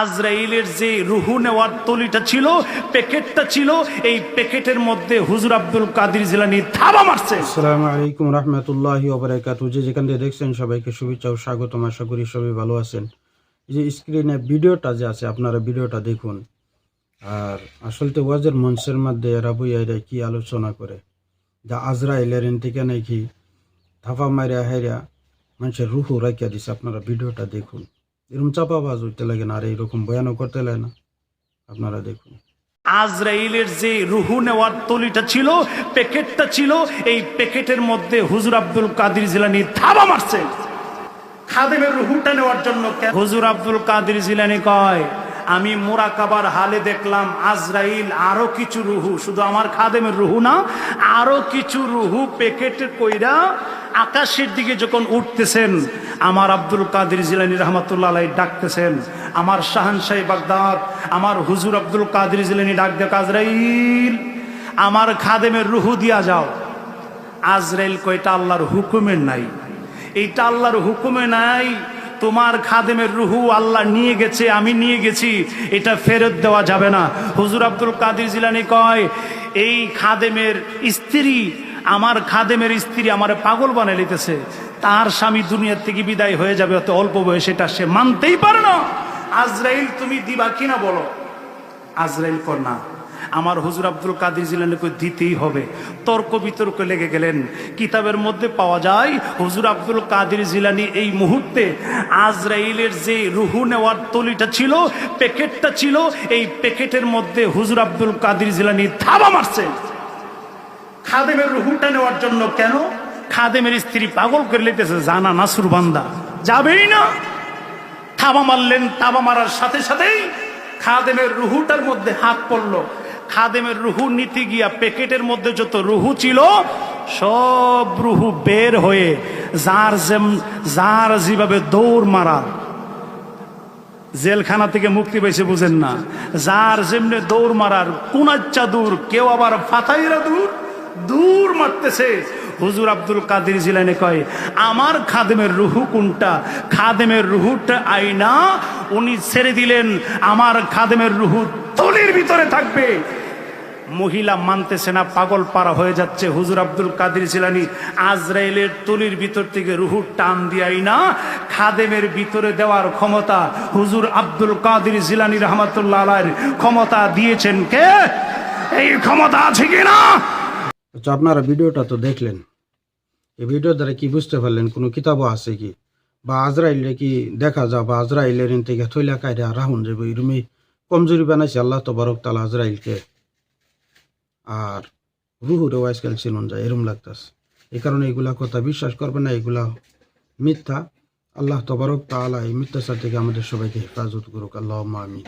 আজরাইলের যে রুহু নেওয়ার তলিটা ছিল, প্যাকেটটা ছিল, এই প্যাকেটের মধ্যে হুজুর আব্দুল কাদির জিলানি থাবা মারছে। আসসালামু আলাইকুম রহমতুল্লাহি ওবরাকাতু যে যেখান থেকে দেখছেন সবাইকে শুভেচ্ছা ও স্বাগতম। আশা করি সবাই ভালো আছেন। যে স্ক্রিনে ভিডিওটা যে আছে, আপনারা ভিডিওটা দেখুন। আর আসলতে ওয়াজের মঞ্চের মধ্যে এরা বই এরা কি আলোচনা করে? যা আজরাইলের থেকে নাকি থাফা মারিয়া হেরিয়া মানুষের রুহু রাখিয়া দিছে, আপনারা ভিডিওটা দেখুন। এরকম চাপাবাজ উঠতে লাগে না, আর এইরকম বয়ানও করতে লাগে না আপনারা দেখুন আজরাইলের যে রুহু নেওয়ার তলিটা ছিল, প্যাকেটটা ছিল, এই প্যাকেটের মধ্যে হুজুর আব্দুল কাদির জিলানি থাবা মারছে খাদেমের রুহুটা নেওয়ার জন্য? হুজুর আব্দুল কাদির জিলানি কয় আমি মোরাকাবার হালে দেখলাম আজরাইল আরও কিছু রুহু, শুধু আমার খাদেমের রুহু না, আরও কিছু রুহু প্যাকেটে কইরা আকাশের দিকে যখন উঠতেছেন, আমার আব্দুল কাদির জিলানি রহমতুল্লাহ ডাকতেছেন, আমার শাহানশাহী বাগদাদ, আমার হুজুর আব্দুল কাদির জিলানি ডাক দেখ, আজরাইল, আমার খাদেমের রুহু দিয়া যাও। আজরাইল কয়টা আল্লাহর হুকুমের নাই। এইটা আল্লাহর হুকুমে নাই তোমার খাদেমের রুহু আল্লাহ নিয়ে গেছে, আমি নিয়ে গেছি, এটা ফেরত দেওয়া যাবে না। হুজুর আব্দুল কাদির জিলানি কয়, এই খাদেমের স্ত্রী, আমার খাদেমের স্ত্রী আমার পাগল বানিয়ে লিতেছে তার স্বামী দুনিয়ার থেকে বিদায় হয়ে যাবে, অত অল্প বয়সে এটা সে মানতেই পারে না। আজরাইল, তুমি দিবা কিনা বলো? আজরাইল কর না। আমার হুজুর আব্দুল কাদির জিলানিকে দিতেই হবে। তর্ক বিতর্ক লেগে গেলেন। কিতাবের মধ্যে পাওয়া যায়, হুজুর আব্দুল কাদির জিলানি এই মুহূর্তে আজরাইলের যে রুহু নেওয়ার তলিটা ছিল, প্যাকেটটা ছিল, এই প্যাকেটের মধ্যে হুজুর আব্দুল কাদির জিলানি থাবা মারছে। খাদেমের রুহুটা নেওয়ার জন্য কেন? খাদেমের স্ত্রী পাগল করে লেতেছে জানা নাসুর বান্দা। যাবেই না। থাবা মারলেন, থাবা মারার সাথে সাথেই খাদেমের রুহুটার মধ্যে হাত পড়ল। খাদেমের রুহু নিতে গিয়া প্যাকেটের মধ্যে যত রুহু ছিল, সব রুহু বের হয়ে যার যেম যার যেভাবে দৌড় মারার জেলখানা থেকে মুক্তি পেয়েছে বুঝেন না। যার যেমনে দৌড় মারার কুনাচ্চা দূর, কেউ আবার ফাতাইরা দূর দূর মারতেছে। হুজুর আব্দুল কাদির জিলানে কয়, আমার খাদেমের রুহু কোনটা? খাদেমের রুহুটা আইনা উনি ছেড়ে দিলেন, আমার খাদেমের রুহু তলির ভিতরে থাকবে। মহিলা মানতেছে না, পাগল পারা হয়ে যাচ্ছে। হুজুর আব্দুল কাদির জিলানি আজরাইলের তুলির ভিতর থেকে রুহুর টান দিয়াই না, খাদেমের ভিতরে দেওয়ার ক্ষমতা হুজুর আব্দুল কাদির জিলানি রহমতুল্লাহ আলাইর ক্ষমতা দিয়েছেন কে? এই ক্ষমতা আছে কি না? আচ্ছা আপনারা ভিডিওটা তো দেখলেন। এই ভিডিও দ্বারা কি বুঝতে পারলেন, কোনো কিতাবও আছে কি? বা আজরাইলে কি দেখা যা বা আজরাইলের থেকে থইলা কায়রা রাহুন যাবে এরমই কমজোরি বানাইছে, আল্লাহ তবরক তালা আজরাইলকে আর রুহুরে ওয়াইসকাল ছিলন যায় এরম লাগতাছে। এই কারণে এগুলা কথা বিশ্বাস করবে না, এগুলা মিথ্যা। আল্লাহ তবরক তালা এই মিথ্যাচার থেকে আমাদের সবাইকে হেফাজত করুক। আল্লাহ আমি